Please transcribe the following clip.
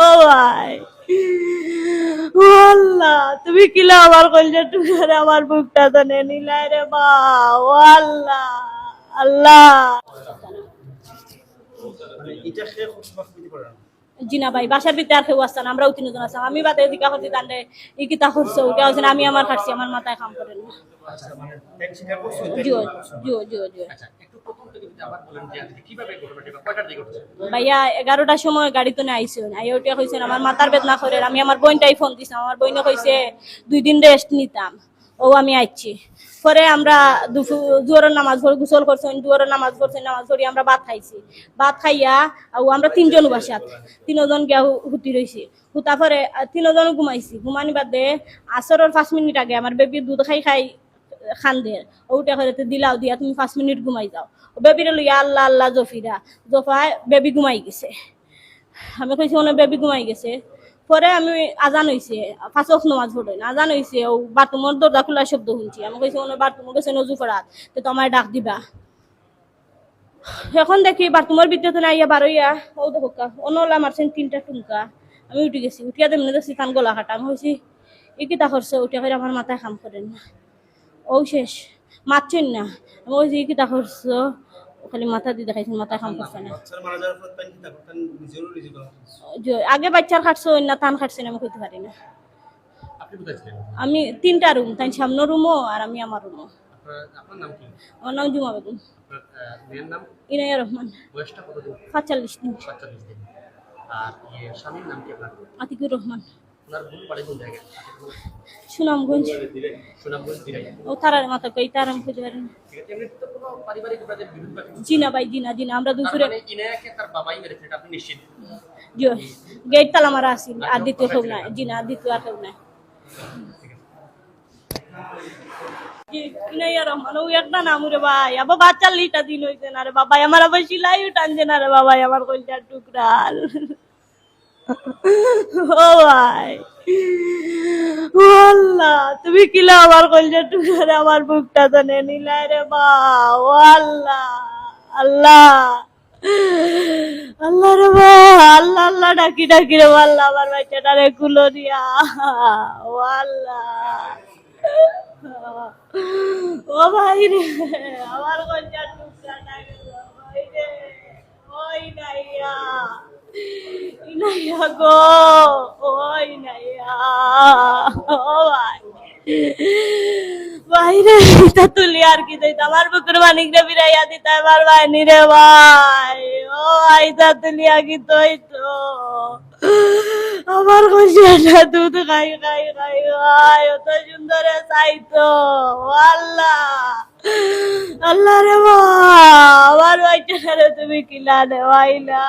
ও ভাই। ও আল্লাহ তুমি কিলা আমার কলজা টুকারে আমার বুকটা তো নে নিলাই রে বা ও আল্লাহ। আল্লাহ মানে এটা খেয়ে খুব সমাপ্তি করে না। জিনা ভাই বাসার ভিতরে আর কেউ আসতাম আমরাও তিনজন আসতাম আমি বাদে দিকা করছি তান্ডে ই কিতা করছ হচ্ছে আমি আমার খাচ্ছি আমার মাথায় কাম করে না। আচ্ছা মানে জিও জিও জিও জিও এগারোটার সময় গাড়িতে আইসুন কইছেন, আমার মাথার করে, আমি আমার বোনটাই ফোন আমার কইছে, দুই দিন রেস্ট নিতাম। ও, আমি আইছি। পরে আমরা নামাজ পড়ে, গোসল করছেন জোরের নামাজ পড়ছেন, নামাজ পড়ি আমরা ভাত খাইছি। ভাত খাইয়া আমরা তিনজন বাসাত। তিনজন গিয়া হু- হুতি রইছি। হুতা পরে, তিনজন ঘুমাইছি। ঘুমানি বাদে আসরের পাঁচ মিনিট আগে আমার বেবি দুধ খাই খাই খান্দের ওটা করে দিলাও দিয়া, তুমি পাঁচ মিনিট ঘুমাই যাও। বেবিরে লইয়া, আল্লাহ আল্লাহ, জফিরা। জফায় বেবি ঘুমাই গেছে। আমি কইছি মনে বেবি ঘুমাই গেছে। পরে আমি আজান হইছে ফাঁসক নমাজ পড়ে না। আজান হইছে, ও বাথরুমের দরজা খোলা শব্দ শুনছি। আমি কইছি হয় বাথরুমে গেছে নজু ফরাত তো তোমায় ডাক দিবা। এখন দেখি বাথরুমের ভিতরে তো নাইয়া বারইয়া ও দেখো অনলা মারছেন তিনটা টুমকা। আমি উঠে গেছি। উঠিয়া দেখছি কান গলা কাটা। আমি কইছি ই কিতা করছে উঠিয়া করে আমার মাথায় কাম করেন না। ও শেষ। মারছেন না। আমি কইছি ই কিতা করছ? খালি মাথা দিয়ে দেখাইছেন মাথায় কাম করছে না। যে- আগে বাচ্চার খাটছো না তান খাটছেন আমি কইতে পারি না। আমি তিনটা রুম তাই সামনে রুমও আর আমি আমার রুমও আমার নাম জুমা বেগম। ইনাইয়া রহমান। সাতচল্লিশ দিন। ইয়ে আতিকুর রহমান। সুনামগঞ্জ। ও তারার মাথা কই তার আমি কইতে পারি না ঠিক আছে এমনি তো কোনো পারিবারিক আপনাদের বিরোধ বা কিছু জিনা ভাই জিনা জিনা। আমরা দুপুরে গেট তালা মারা আসিল আর দ্বিতীয় কেউ নাই। জিনা আর দ্বিতীয় আর কেউ নাই। জি, ভাই। বাচ্চার লিটা দিন হইছে না রে বাবাই। আমার আবার সিলাই টানছে না রে বাবাই আমার কলচার টুকরাল। ও ভাই। তুমি কিলা আমার কলচার টুকরা আমার বুকটা তো নিলাই রে বা আল্লাহ আল্লাহ রে বা আল্লাহ আল্লাহ, ডাকি ডাকি রে আল্লাহ, আমার বাচ্চাটা রে কুলো দিয়া। ও আল্লাহ ও ভাই রে, আমার কলচার টুকরা ডাকে ভাই রে, ওই নাইয়া। ইনাইয়া গো ওই নাইয়া ও ভাই বাইরে এটা তুলি আর কি দিত আমার বুকের মানিক রে বিরাইয়া দিত আমার বাইনি রে ভাই। ও আইতা তুলি আগে তোই তো আমার কষিয়াটা দুধ খাই খাই খাই খাই অত সুন্দর চাইতো আল্লাহ। আল্লাহ রে মা আমার বাচ্চাটা তুমি কিলা দেওয়াইলা